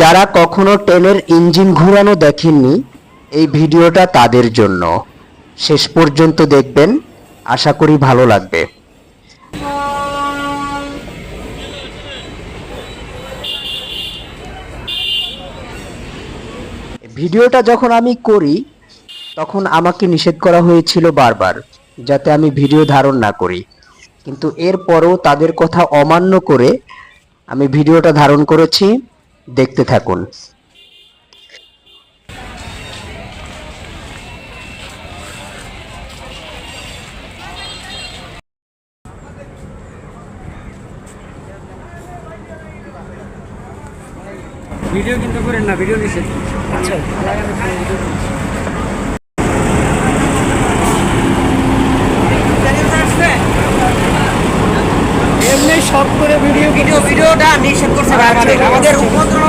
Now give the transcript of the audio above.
যারা কখনো ট্রেনের ইঞ্জিন ঘোরানো দেখেননি, এই ভিডিওটা তাদের জন্য। শেষ পর্যন্ত দেখবেন, আশা করি ভালো লাগবে। ভিডিওটা যখন আমি করি, তখন আমাকে নিষেধ করা হয়েছিল বারবার, যাতে আমি ভিডিও ধারণ না করি। কিন্তু এরপরও তাদের কথা অমান্য করে আমি ভিডিওটা ধারণ করেছি। দেখতে থাকুন। ভিডিও কিন্তু করেন না ভিডিও নিষেধ। আচ্ছা। এমনি শর্ট করে ভিডিও ভিডিও ভিডিওটা নিষেধ করছে ভাই আমাদের আমাদের উপদ্রব